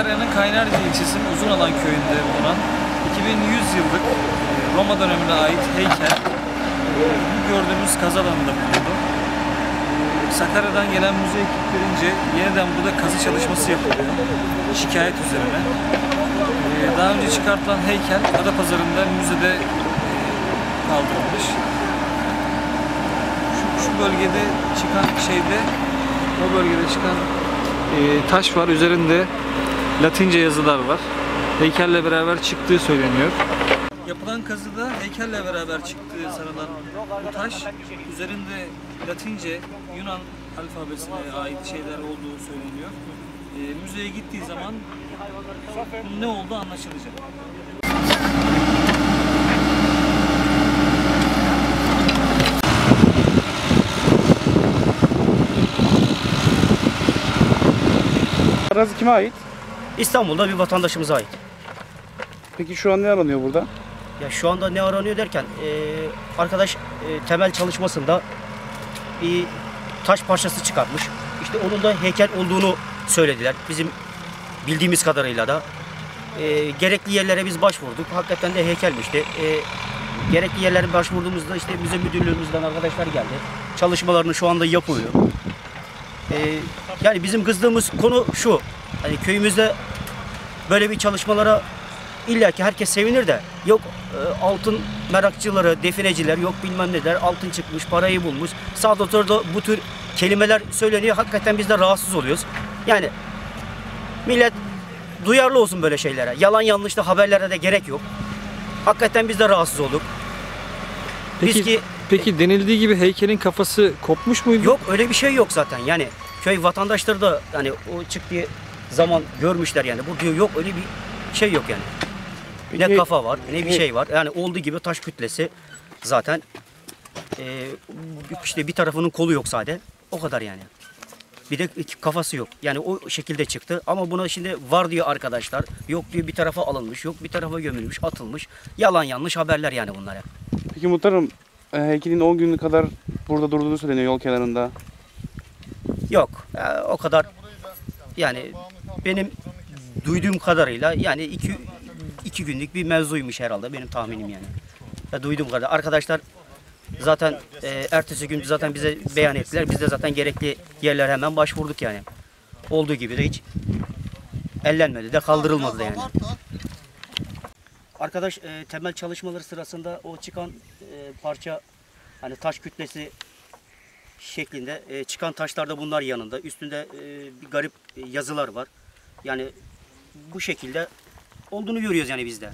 Sakarya'nın Kaynarca ilçesinin Uzunalan köyünde bulunan 2100 yıllık e, Roma dönemine ait heykel e, bu gördüğümüz kazı alanında bulundu. Sakarya'dan gelen müze ekiplerince yeniden burada kazı çalışması yapılıyor. Şikayet üzerine. E, Daha önce çıkartılan heykel Adapazarı'nda müzede kaldırılmış. Şu, şu bölgede çıkan şeyde o bölgede çıkan taş var. Üzerinde Latince yazılar var. Heykelle beraber çıktığı söyleniyor. Yapılan kazıda heykelle beraber çıktığı sanılan bu taş üzerinde Latince, Yunan alfabesine ait şeyler olduğu söyleniyor. E, müzeye gittiği zaman ne oldu anlaşılacak. Arazi kime ait? İstanbul'da bir vatandaşımıza ait. Peki şu an ne aranıyor burada? Ya şu anda ne aranıyor derken e, arkadaş e, temel çalışmasında bir taş parçası çıkartmış. İşte onun da heykel olduğunu söylediler. Bizim bildiğimiz kadarıyla da. E, gerekli yerlere biz başvurduk. Hakikaten de heykelmişti. E, gerekli yerlere başvurduğumuzda işte müze müdürlüğümüzden arkadaşlar geldi. Çalışmalarını şu anda yapılıyor. E, yani bizim kızdığımız konu şu. Hani köyümüzde böyle bir çalışmalara İlla ki herkes sevinir de yok e, altın merakçıları, defineciler yok bilmem neler altın çıkmış, parayı bulmuş. Sağda solda bu tür kelimeler söyleniyor. Hakikaten biz de rahatsız oluyoruz. Yani millet duyarlı olsun böyle şeylere. Yalan yanlış da haberlere de gerek yok. Hakikaten biz de rahatsız olduk. Biz Peki, ki peki denildiği gibi heykelin kafası kopmuş muydu? Yok öyle bir şey yok zaten. Yani köy vatandaşları da yani o çıktığı zaman görmüşler yani. Bu diyor yok öyle bir şey yok yani. Ne Peki- kafa var ne bir şey var. Yani olduğu gibi taş kütlesi zaten e, işte bir tarafının kolu yok sadece. O kadar yani. Bir de kafası yok. Yani o şekilde çıktı. Ama buna şimdi var diyor arkadaşlar. Yok diyor bir tarafa alınmış. Yok bir tarafa gömülmüş, atılmış. Yalan yanlış haberler yani bunlar hep. Peki muhtarım e, heykelin 10 günü kadar burada durduğunu söyleniyor yol kenarında. Yok. e, o kadar yani benim duyduğum kadarıyla yani iki, iki günlük bir mevzuymuş herhalde benim tahminim yani. Ya duyduğum kadar. Arkadaşlar zaten e, ertesi gün zaten bize beyan ettiler. Biz de zaten gerekli yerlere hemen başvurduk yani. Olduğu gibi de hiç ellenmedi de kaldırılmadı da yani. Arkadaş e, temel çalışmaları sırasında o çıkan e, parça hani taş kütlesi şeklinde e, çıkan taşlar da bunlar yanında. Üstünde e, bir garip e, yazılar var. Yani bu şekilde olduğunu görüyoruz yani bizde.